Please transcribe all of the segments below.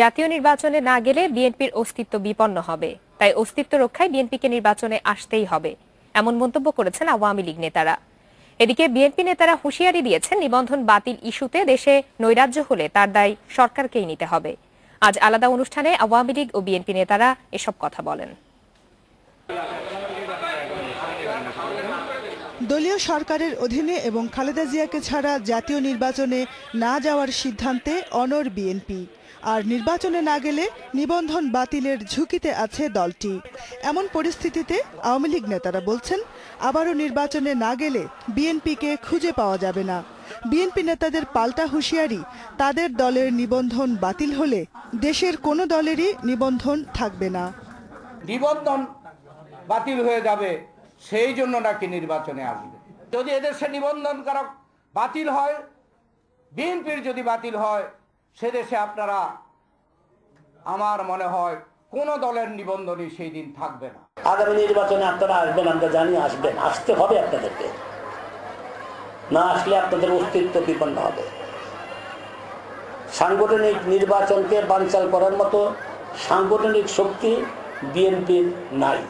জাতীয় নির্বাচনে না গেলে বিএনপির অস্তিত্ব বিপন্ন হবে। তাই অস্তিত্ব রক্ষায় বিএনপিকে নির্বাচনে আসতেই হবে, এমন মন্তব্য করেছেন আওয়ামী লীগ নেতারা। এদিকে বিএনপি নেতারা হুঁশিয়ারি দিয়েছেন, নিবন্ধন বাতিল ইস্যুতে দেশে নৈরাজ্য হলে তার দায় সরকারকেই নিতে হবে। আজ আলাদা অনুষ্ঠানে আওয়ামী লীগ ও বিএনপি নেতারা এসব কথা বলেন। দলীয় সরকারের অধীনে এবং খালেদা জিয়াকে ছাড়া জাতীয় নির্বাচনে না যাওয়ার সিদ্ধান্তে অনর বিএনপি। আর নির্বাচনে না গেলে নিবন্ধন বাতিলের ঝুঁকিতে আছে দলটি। এমন পরিস্থিতিতে আওয়ামী লীগ নেতারা বলছেন, আবারও নির্বাচনে না গেলে বিএনপিকে খুঁজে পাওয়া যাবে না। বিএনপি নেতাদের পাল্টা হুঁশিয়ারি, তাদের দলের নিবন্ধন বাতিল হলে দেশের কোনো দলেরই নিবন্ধন থাকবে না। নিবন্ধন বাতিল হয়ে যাবে। সেই জন্য নাকি নির্বাচনে আসবে। যদি এদেশে নিবন্ধন কারক বাতিল হয়, বিএনপির যদি বাতিল হয় সে দেশে আপনারা, আমার মনে হয়, কোন দলের নিবন্ধনই সেই দিন থাকবে না। আগামী নির্বাচনে আপনারা আসবেন, আমরা জানি আসবেন। আসতে হবে আপনাদেরকে। না আসলে আপনাদের অস্তিত্ব বিপন্ন হবে। সাংগঠনিক নির্বাচনকে বানচাল করার মতো সাংগঠনিক শক্তি বিএনপির নাই।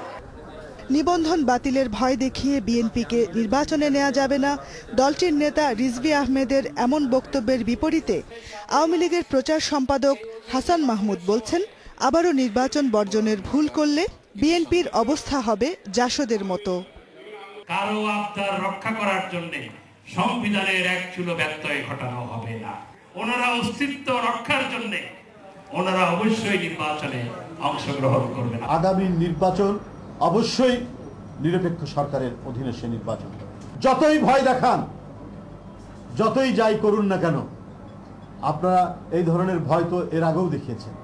নিবন্ধন বাতিলের ভয় দেখিয়ে বিএনপিকে নির্বাচনে নেওয়া যাবে না। দলটির নেতা রিজভি আহমেদের এমন বক্তব্যের বিপরীতে আওয়ামী লীগের প্রচার সম্পাদক হাসান মাহমুদ বলছেন আবারও নির্বাচন বর্জনের ভুল করলে বিএনপির অবস্থা হবে জাসদের মতো। কারও আবদার রক্ষা করার জন্য সংবিধানের এক চুলো ব্যত্যয় ঘটানো হবে না। ওনারা অস্তিত্ব রক্ষার জন্য ওনারা অবশ্যই নির্বাচনে অংশগ্রহণ করবেন। আগামী নির্বাচন অবশ্যই নিরপেক্ষ সরকারের অধীনে সে নির্বাচন যতই ভয় দেখান, যতই যাই করুন না কেন, আপনারা এই ধরনের ভয় তো এর আগেও দেখিয়েছেন।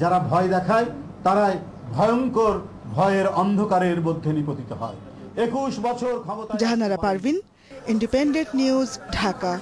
যারা ভয় দেখায়, তারাই ভয়ঙ্কর ভয়ের অন্ধকারের মধ্যে নিপতিত হয়। একুশ বছর ক্ষমতা জাহানারা পারভিন ইন্ডিপেন্ডেন্ট নিউজ ঢাকা।